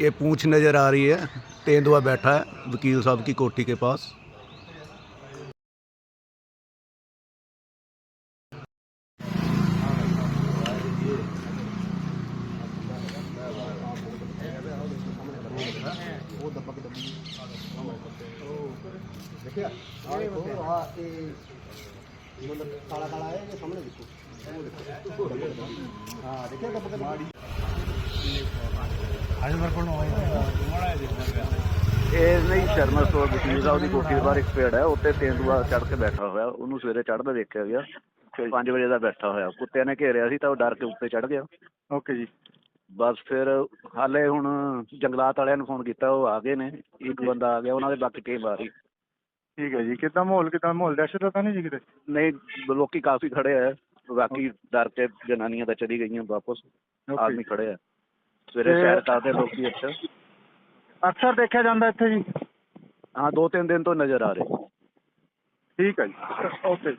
ये पूछ नज़र आ रही है। तेंदुआ बैठा है, वकील साहब की कोठी के पास। काला काला है देखो हाँ देखिए ਇਹ ਨਹੀਂ ਸ਼ਰਮਾ ਸਟੋਰ ਵਕੀਲ ਸਾਹਿਬ ਦੀ ਕੋਠੀ ਦੇ ਬਾਹਰ ਇੱਕ ਪੇੜ ਹੈ ਉੱਤੇ ਤੇਂਦੂਆ ਚੜ ਕੇ ਬੈਠਾ ਹੋਇਆ ਉਹਨੂੰ ਸਵੇਰੇ ਚੜਦਾ ਦੇਖਿਆ ਗਿਆ 5 ਵਜੇ ਦਾ ਬੈਠਾ ਹੋਇਆ। ਕੁੱਤਿਆਂ ਨੇ ਘੇਰਿਆ ਸੀ ਤਾਂ ਉਹ ਡਰ ਕੇ ਉੱਤੇ ਚੜ ਗਿਆ। ਓਕੇ ਜੀ। ਬਸ ਫਿਰ ਹਾਲੇ ਹੁਣ ਜੰਗਲਾਤ ਵਾਲਿਆਂ ਨੂੰ ਫੋਨ ਕੀਤਾ ਉਹ ਆ ਗਏ ਨੇ ਇੱਕ ਬੰਦਾ ਆ ਗਿਆ ਉਹਨਾਂ ਦੇ ਬਾਕੀ ਟੀਮ ਆ ਰਹੀ। ਠੀਕ ਹੈ ਜੀ ਕਿੱਦਾਂ ਮਾਹੌਲ ਕਿੱਦਾਂ ਮਾਹੌਲ? ਦਹਿਸ਼ਤ ਦਾ ਤਾਂ ਨਹੀਂ ਜੀ ਕਿਤੇ? ਨਹੀਂ ਲੋਕੀ ਕਾਫੀ ਖੜੇ ਆ ਬਾਕੀ ਡਰ ਕੇ ਜਨਾਨੀਆਂ ਤਾਂ ਚਲੀ ਗਈਆਂ ਵਾਪਸ ਆਦਮੀ ਖੜੇ ਆ। ਸਵੇਰੇ ਸੈਰ ਕਰਦੇ ਲੋਕੀ ਅੱਛਾ ਅਕਸਰ ਦੇਖਿਆ ਜਾਂਦਾ ਇੱਥੇ ਜੀ। ਹਾਂ ਦੋ ਤਿੰਨ ਦਿਨ ਤੋਂ ਨਜ਼ਰ ਆ ਰਹੇ। ਠੀਕ ਹੈ ਜੀ। ਓਕੇ ਜੀ।